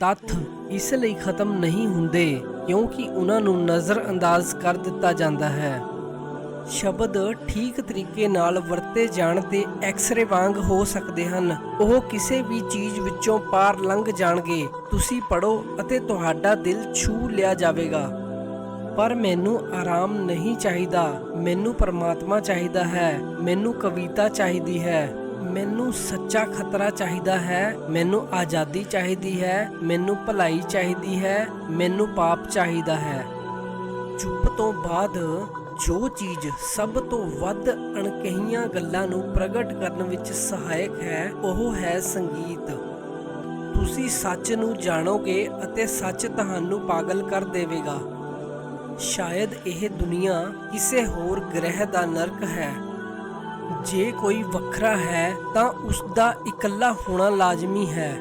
ਤੱਥ ਇਸ ਲਈ ਖਤਮ ਨਹੀਂ ਹੁੰਦੇ ਕਿਉਂਕਿ ਉਹਨਾਂ ਨੂੰ ਨਜ਼ਰਅੰਦਾਜ਼ ਕਰ ਦਿੱਤਾ ਜਾਂਦਾ ਹੈ। ਸ਼ਬਦ ਠੀਕ ਤਰੀਕੇ ਨਾਲ ਵਰਤੇ ਜਾਣ ਤੇ ਐਕਸਰੇ ਵਾਂਗ ਹੋ ਸਕਦੇ ਹਨ। ਉਹ ਕਿਸੇ ਵੀ ਚੀਜ਼ ਵਿੱਚੋਂ ਪਾਰ ਲੰਘ ਜਾਣਗੇ। ਤੁਸੀਂ ਪੜੋ ਅਤੇ ਤੁਹਾਡਾ ਦਿਲ ਛੂ ਲਿਆ ਜਾਵੇਗਾ। ਪਰ ਮੈਨੂੰ ਆਰਾਮ ਨਹੀਂ ਚਾਹੀਦਾ। ਮੈਨੂੰ ਪਰਮਾਤਮਾ ਚਾਹੀਦਾ ਹੈ। ਮੈਨੂੰ ਕਵਿਤਾ ਚਾਹੀਦੀ ਹੈ। ਮੈਨੂੰ ਸੱਚਾ ਖਤਰਾ ਚਾਹੀਦਾ ਹੈ, ਮੈਨੂੰ ਆਜ਼ਾਦੀ ਚਾਹੀਦੀ ਹੈ, ਮੈਨੂੰ ਭਲਾਈ ਚਾਹੀਦੀ ਹੈ, ਮੈਨੂੰ ਪਾਪ ਚਾਹੀਦਾ ਹੈ। ਚੁੱਪ ਤੋਂ ਬਾਅਦ ਜੋ ਚੀਜ਼ ਸਭ ਤੋਂ ਵੱਧ ਅਣਕਹੀਆਂ ਗੱਲਾਂ ਨੂੰ ਪ੍ਰਗਟ ਕਰਨ ਵਿੱਚ ਸਹਾਇਕ ਹੈ, ਉਹ ਹੈ ਸੰਗੀਤ। ਤੁਸੀਂ ਸੱਚ ਨੂੰ ਜਾਣੋਗੇ ਅਤੇ ਸੱਚ ਤੁਹਾਨੂੰ ਪਾਗਲ ਕਰ ਦੇਵੇਗਾ। ਸ਼ਾਇਦ ਇਹ ਦੁਨੀਆ ਕਿਸੇ ਹੋਰ ਗ੍ਰਹਿ ਦਾ ਨਰਕ ਹੈ। ਜੇ ਕੋਈ ਵੱਖਰਾ ਹੈ ਤਾਂ ਉਸ ਦਾ ਇਕੱਲਾ ਹੋਣਾ ਲਾਜ਼ਮੀ ਹੈ।